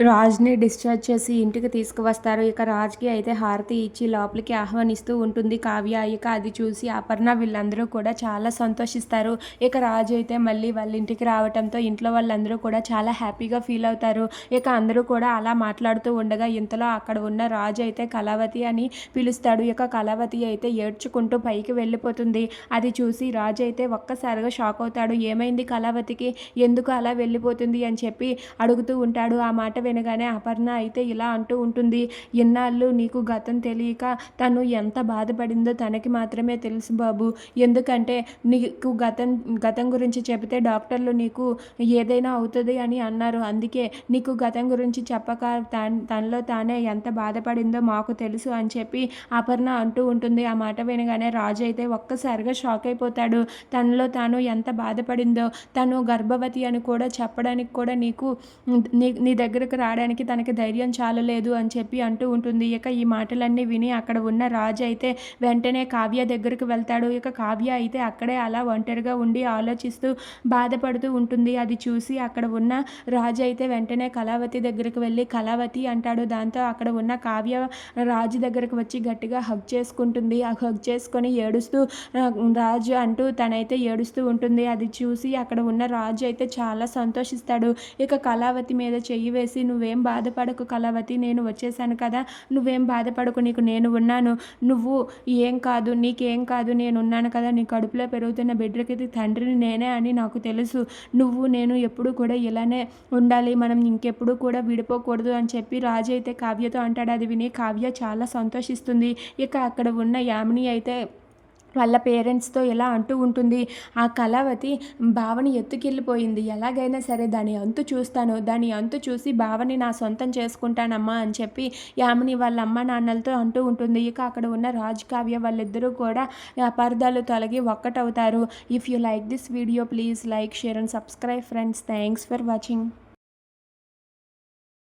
రాజ్ని discharge చేసి ఇంటికి తీసుకువస్తారు. ఇక రాజ్కి అయితే హారతి ఇచ్చి లోపలికి ఆహ్వానిస్తూ ఉంటుంది కావ్య. ఇక అది చూసి అపర్ణ వీళ్ళందరూ కూడా చాలా సంతోషిస్తారు. ఇక రాజు అయితే మళ్ళీ వాళ్ళ ఇంటికి రావడంతో ఇంట్లో వాళ్ళందరూ కూడా చాలా హ్యాపీగా ఫీల్ అవుతారు. ఇక అందరూ కూడా అలా మాట్లాడుతూ ఉండగా ఇంతలో అక్కడ ఉన్న రాజు అయితే కళావతి అని పిలుస్తాడు. ఇక కళావతి అయితే ఏడ్చుకుంటూ పైకి వెళ్ళిపోతుంది. అది చూసి రాజు అయితే ఒక్కసారిగా షాక్ అవుతాడు. ఏమైంది కళావతికి? ఎందుకు అలా వెళ్ళిపోతుంది అని చెప్పి అడుగుతూ ఉంటాడు. ఆ మాట వినగానే అపర్ణ అయితే ఇలా అంటూ ఉంటుంది. ఇన్నాళ్ళు నీకు గతం తెలియక తను ఎంత బాధపడిందో తనకి మాత్రమే తెలుసు బాబు. ఎందుకంటే నీకు గతం గతం గురించి చెబితే డాక్టర్లు నీకు ఏదైనా అవుతుంది అని అన్నారు. అందుకే నీకు గతం గురించి చెప్పక తనలో తానే ఎంత బాధపడిందో మాకు తెలుసు అని చెప్పి అపర్ణ అంటూ ఉంటుంది. ఆ మాట వినగానే రాజు అయితే ఒక్కసారిగా షాక్ అయిపోతాడు. తనలో తాను ఎంత బాధపడిందో తను గర్భవతి అని కూడా చెప్పడానికి కూడా నీకు నీ నీ దగ్గరకు రావడానికి తనకి ధైర్యం చాలలేదు అని చెప్పి అంటూ ఉంటుంది. ఇక ఈ మాటలన్నీ విని అక్కడ ఉన్న రాజు అయితే వెంటనే కావ్య దగ్గరకు వెళ్తాడు. ఇక కావ్య అయితే అక్కడే అలా ఒంటరిగా ఉండి ఆలోచిస్తూ బాధపడుతూ ఉంటుంది. అది చూసి అక్కడ ఉన్న రాజు అయితే వెంటనే కళావతి దగ్గరకు వెళ్ళి కళావతి అంటాడు. దాంతో అక్కడ ఉన్న కావ్య రాజు దగ్గరకు వచ్చి గట్టిగా హగ్ చేసుకుంటుంది. ఆ హగ్ చేసుకొని ఏడుస్తూ రాజు అంటూ తనైతే ఏడుస్తూ ఉంటుంది. అది చూసి అక్కడ ఉన్న రాజు అయితే చాలా సంతోషిస్తాడు. ఇక కళావతి మీద చెయ్యి వేసి నువ్వేం బాధపడకు కళావతి నేను వచ్చేసాను కదా. నువ్వేం బాధపడకు నీకు నేను ఉన్నాను. నువ్వు ఏం కాదు నీకేం కాదు నేను ఉన్నాను కదా. నీ కడుపులో పెరుగుతున్న బిడ్డకి తండ్రిని నేనే అని నాకు తెలుసు. నువ్వు నేను ఎప్పుడు కూడా ఇలానే ఉండాలి. మనం ఇంకెప్పుడు కూడా విడిపోకూడదు అని చెప్పి రాజు అయితే కావ్యతో అంటాడు. అది విని కావ్య చాలా సంతోషిస్తుంది. ఇక అక్కడ ఉన్న యామిని అయితే వాళ్ళ పేరెంట్స్తో ఇలా అంటూ ఉంటుంది. ఆ కళావతి భావని ఎత్తుకెళ్ళిపోయింది. ఎలాగైనా సరే దాని అంతు చూస్తాను. దాని అంతు చూసి భావని నా సొంతం చేసుకుంటానమ్మా అని చెప్పి యామిని వాళ్ళ అమ్మ నాన్నలతో అంటూ ఉంటుంది. ఇక అక్కడ ఉన్న రాజ్ కావ్య వాళ్ళిద్దరూ కూడా అపార్థాలు తొలగి ఒక్కటవుతారు. If you like this video please like share and subscribe friends thanks for watching